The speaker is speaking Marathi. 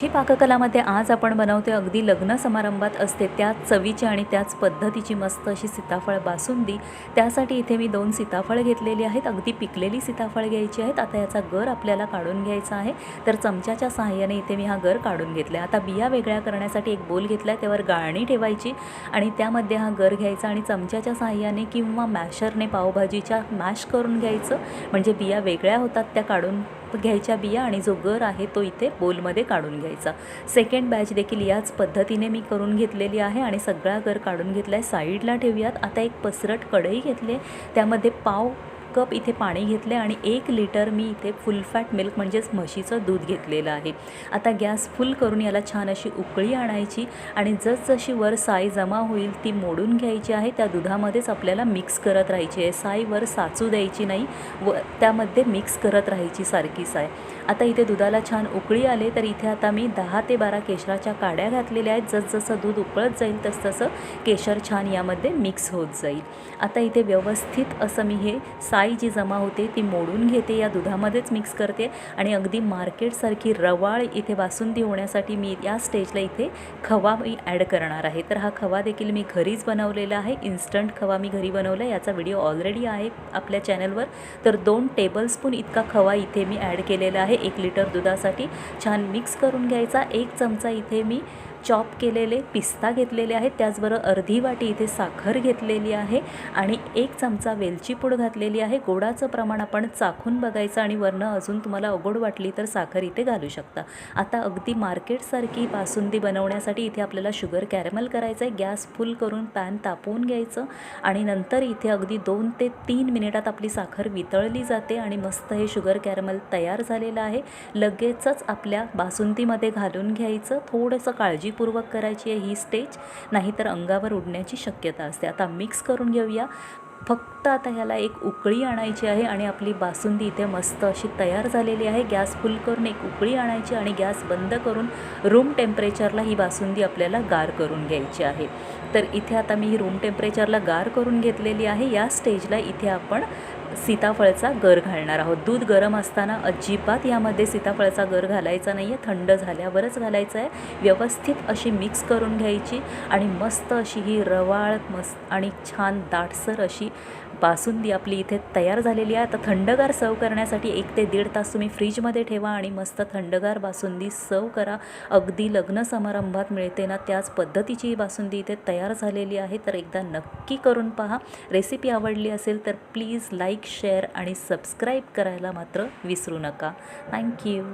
ही पाककलामध्ये आज आपण बनवते अगदी लग्न समारंभात असते त्याच चवीची आणि त्याच पद्धतीची मस्त अशी सीताफळ बासुंदी. त्यासाठी इथे मी दोन सीताफळ घेतलेली आहेत अगदी पिकलेली सीताफळ घ्यायची आहेत. आता याचा गर आपल्याला काढून घ्यायचा आहे. तर चमच्याच्या सहाय्याने इथे मी हा गर काढून घेतला आता बिया वेगळ्या करण्यासाठी एक बोल घेतला आहे त्यावर गाळणी ठेवायची आणि त्यामध्ये हा गर घ्यायचा आणि चमच्याच्या सहाय्याने किंवा मॅशरने पावभाजीच्या मॅश करून घ्यायचं. म्हणजे बिया वेगळ्या होतात त्या काढून घ्यायच्या बिया आणि जो गर आहे तो इथे बोलमध्ये काढून घ्यायचा. सेकंड बॅच देखील याच पद्धतीने मी करून घेतलेली आहे आणि सगळा गर काढून घेतला आहे साईडला ठेवूयात. आता एक पसरट कढई घेतली त्यामध्ये पाव कप इथे पाणी घेतलं आहे आणि एक लिटर मी इथे फुल फॅट मिल्क म्हणजेच म्हशीचं दूध घेतलेलं आहे. आता गॅस फुल करून याला छान अशी उकळी आणायची आणि जसजशी वर साय जमा होईल ती मोडून घ्यायची आहे. त्या दुधामध्येच आपल्याला मिक्स करत राहायची आहे. साय वर साचू द्यायची नाही. व त्यामध्ये मिक्स करत राहायची सारखी साय. आता इथे दुधाला छान उकळी आले तर इथे आता मी दहा ते बारा केशराच्या काड्या घातलेल्या आहेत. जसजसं दूध उकळत जाईल तसतसं केशर छान यामध्ये मिक्स होत जाईल. आता इथे व्यवस्थित असं मी हे सा साई जी जमा होते ती मोडून घेते या दुधामध्येच मिक्स करते आणि अगदी मार्केटसारखी रवाळ इथे बासुंदी होण्यासाठी मी या स्टेजला इथे खवा मी ॲड करणार आहे. तर हा खवा देखील मी घरीच बनवलेला आहे. इन्स्टंट खवा मी घरी बनवला याचा व्हिडिओ ऑलरेडी आहे आपल्या चॅनलवर तर दोन टेबलस्पून इतका खवा इथे मी ॲड केलेला आहे. एक लिटर दुधासाठी. छान मिक्स करून घ्यायचा. एक चमचा इथे मी चॉप केलेले पिस्ता घेतलेले आहेत. त्याचबरोबर अर्धी वाटी इथे साखर घेतलेली आहे आणि एक चमचा वेलची पूड घातलेली आहे. गोडाचं प्रमाण आपण चाखून बघायचं आणि वरनं अजून तुम्हाला अगोड वाटली तर साखर इथे घालू शकता. आता अगदी मार्केटसारखी बासुंदी बनवण्यासाठी इथे आपल्याला शुगर कॅरेमल करायचं आहे गॅस फुल करून पॅन तापवून घ्यायचं आणि नंतर इथे अगदी दोन ते तीन मिनिटात आपली साखर वितळली जाते आणि मस्त हे शुगर कॅरेमल तयार झालेलं आहे. लगेचच आपल्या बासुंदीमध्ये घालून घ्यायचं. थोडंसं काळजी काळजीपूर्वक करायची आहे ही स्टेज नाहीतर अंगावर उडण्याची शक्यता असते. आता मिक्स करून घेऊया. फक्त आता ह्याला एक उकळी आणायची आहे आणि आपली बासुंदी इथे मस्त अशी तयार झालेली आहे. गॅस फुल करून एक उकळी आणायची आणि गॅस बंद करून रूम टेम्परेचरला ही बासुंदी आपल्याला गार करून घ्यायची आहे. तर इथे आता मी ही रूम टेम्परेचरला गार करून घेतलेली आहे. या स्टेजला इथे आपण सीताफळचा गर घालणार आहोत. दूध गरम असताना अजिबात यामध्ये सीताफळाचा गर घालायचा नाही आहे थंड झाल्यावरच घालायचं आहे व्यवस्थित अशी मिक्स करून घ्यायची आणि मस्त अशी ही रवाळ मस्त आणि छान दाटसर अशी बासुंदी आपली इथे तयार झालेली आहे. आता थंडगार सर्व करण्यासाठी एक ते दीड तास तुम्ही फ्रीजमध्ये ठेवा आणि मस्त थंडगार बासुंदी सर्व करा. अगदी लग्न समारंभात मिळते ना त्याच पद्धतीची ही बासुंदी इथे तयार झालेली आहे. तर एकदा नक्की करून पहा. रेसिपी आवडली असेल तर प्लीज लाईक शेअर आणि सबस्क्राईब करायला मात्र विसरू नका. थँक्यू.